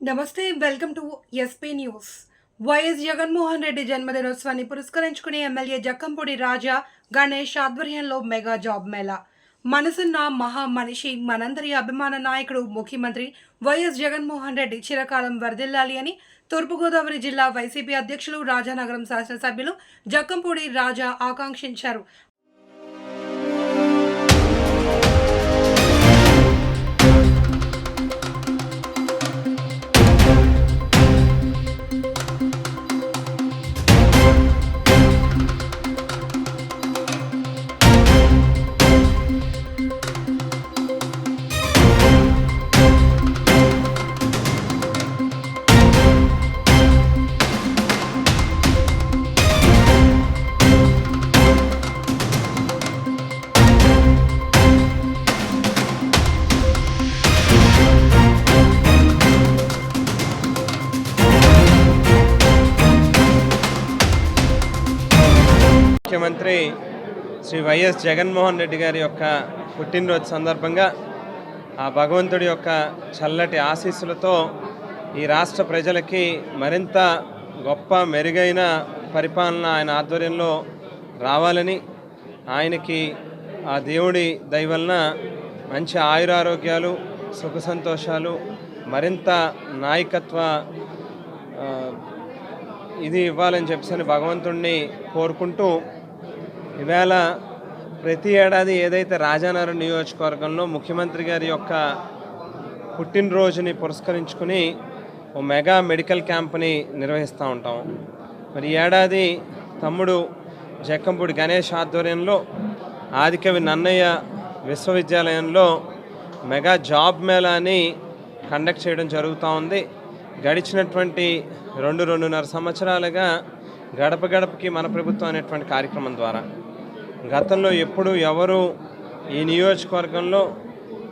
నమస్తే welcome to SP news YS Jaganmohan Reddy జన్మదినోత్సవాన్ని పురస్కరించుకుని MLA Jakkampudi రాజా గణేష్ ఆధ్వర్యంలో మెగా జాబ్ మేళా మనసున్న మహా మనిషి మనందరి అభిమాన నాయకుడు ముఖ్యమంత్రి వైఎస్ జగన్మోహన్ రెడ్డి చిరకాలం వరదిల్లాలి అని తూర్పుగోదావరి జిల్లా వైసీపీ అధ్యక్షులు రాజానగరం శాసనసభ్యులు జక్కంపూడి రాజా ఆకాంక్షించారు. ముఖ్యమంత్రి శ్రీ వైఎస్ జగన్మోహన్ రెడ్డి గారి యొక్క పుట్టినరోజు సందర్భంగా ఆ భగవంతుడి యొక్క చల్లటి ఆశీస్సులతో ఈ రాష్ట్ర ప్రజలకి మరింత గొప్ప మెరుగైన పరిపాలన ఆయన ఆధ్వర్యంలో రావాలని ఆయనకి ఆ దేవుడి దయవలన మంచి ఆయురారోగ్యాలు సుఖ సంతోషాలు మరింత నాయకత్వ ఇది ఇవ్వాలని చెప్పేసి భగవంతుణ్ణి కోరుకుంటూ ఇవాళ ప్రతి ఏడాది ఏదైతే రాజానగరం నియోజకవర్గంలో ముఖ్యమంత్రి గారి యొక్క పుట్టినరోజుని పురస్కరించుకుని ఓ మెగా మెడికల్ క్యాంప్ని నిర్వహిస్తూ ఉంటాం. మరి ఏడాది తమ్ముడు జక్కంపూడి గణేష్ ఆధ్వర్యంలో ఆదికవి నన్నయ్య విశ్వవిద్యాలయంలో మెగా జాబ్ మేళాని కండక్ట్ చేయడం జరుగుతూ ఉంది. గడిచినటువంటి రెండు రెండున్నర సంవత్సరాలుగా గడప గడపకి మన ప్రభుత్వం అనేటువంటి కార్యక్రమం ద్వారా. గతంలో ఎప్పుడు ఎవరు ఈ నియోజకవర్గంలో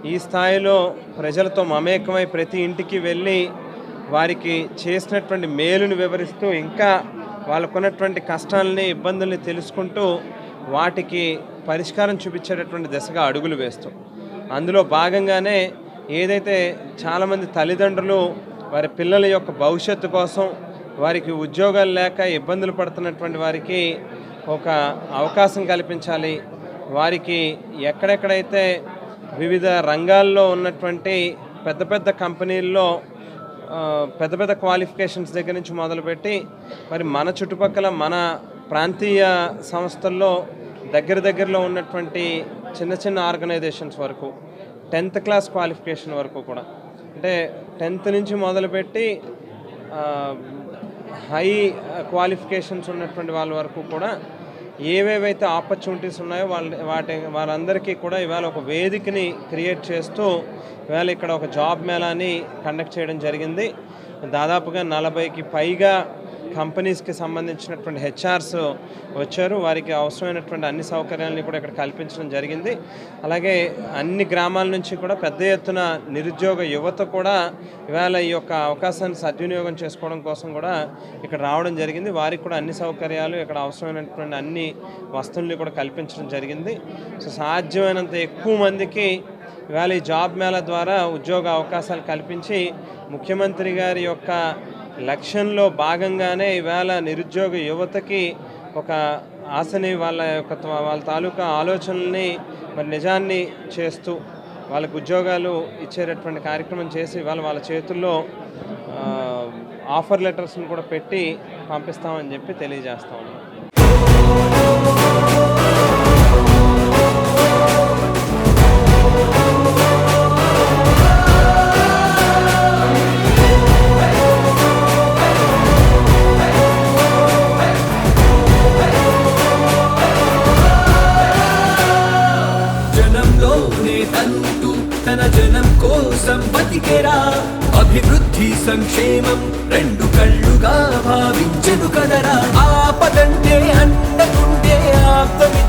ఈ స్థాయిలో ప్రజలతో మమేకమై ప్రతి ఇంటికి వెళ్ళి వారికి చేసినటువంటి మేలుని వివరిస్తూ ఇంకా వాళ్ళకున్నటువంటి కష్టాలని ఇబ్బందుల్ని తెలుసుకుంటూ వాటికి పరిష్కారం చూపించేటటువంటి దిశగా అడుగులు వేస్తూ. అందులో భాగంగానే ఏదైతే చాలామంది తల్లిదండ్రులు వారి పిల్లల యొక్క భవిష్యత్తు కోసం వారికి ఉద్యోగాలు లేక ఇబ్బందులు పడుతున్నటువంటి వారికి ఒక అవకాశం కల్పించాలి. వారికి ఎక్కడెక్కడైతే వివిధ రంగాల్లో ఉన్నటువంటి పెద్ద పెద్ద కంపెనీల్లో పెద్ద పెద్ద క్వాలిఫికేషన్స్ దగ్గర నుంచి మొదలుపెట్టి మరి మన చుట్టుపక్కల మన ప్రాంతీయ సంస్థల్లో దగ్గర దగ్గరలో ఉన్నటువంటి చిన్న చిన్న ఆర్గనైజేషన్స్ వరకు టెన్త్ క్లాస్ క్వాలిఫికేషన్ వరకు కూడా. అంటే టెన్త్ నుంచి మొదలుపెట్టి హై క్వాలిఫికేషన్స్ ఉన్నటువంటి వాళ్ళ వరకు కూడా ఏవేవైతే ఆపర్చునిటీస్ ఉన్నాయో వాళ్ళ వాటి వాళ్ళందరికీ కూడా ఇవాళ ఒక వేదికని క్రియేట్ చేస్తూ ఇవాళ ఇక్కడ ఒక జాబ్ మేళాని కండక్ట్ చేయడం జరిగింది. దాదాపుగా నలభైకి పైగా కంపెనీస్కి సంబంధించినటువంటి హెచ్ఆర్స్ వచ్చారు. వారికి అవసరమైనటువంటి అన్ని సౌకర్యాలని కూడా ఇక్కడ కల్పించడం జరిగింది. అలాగే అన్ని గ్రామాల నుంచి కూడా పెద్ద ఎత్తున నిరుద్యోగ యువత కూడా ఇవాళ ఈ యొక్క అవకాశాన్ని సద్వినియోగం చేసుకోవడం కోసం కూడా ఇక్కడ రావడం జరిగింది. వారికి కూడా అన్ని సౌకర్యాలు ఇక్కడ అవసరమైనటువంటి అన్ని వస్తువుల్ని కూడా కల్పించడం జరిగింది. సో సాధ్యమైనంత ఎక్కువ మందికి ఇవాళ ఈ జాబ్ మేళా ద్వారా ఉద్యోగ అవకాశాలు కల్పించి ముఖ్యమంత్రి గారి యొక్క లక్ష్యంలో భాగంగానే ఇవాళ నిరుద్యోగ యువతకి ఒక ఆశని వాళ్ళ యొక్క వాళ్ళ తాలూకా ఆలోచనల్ని మరి నిజాన్ని చేస్తూ వాళ్ళకు ఉద్యోగాలు ఇచ్చేటటువంటి కార్యక్రమం చేసి ఇవాళ వాళ్ళ చేతుల్లో ఆఫర్ లెటర్స్ని కూడా పెట్టి పంపిస్తామని చెప్పి తెలియజేస్తా కోసం బతికెరా అభివృద్ధి సంక్షేమం రెండు కళ్ళుగా భావించను కదరా. ఆపదంటే అండకుంటే ఆప్తమిత్రుడురా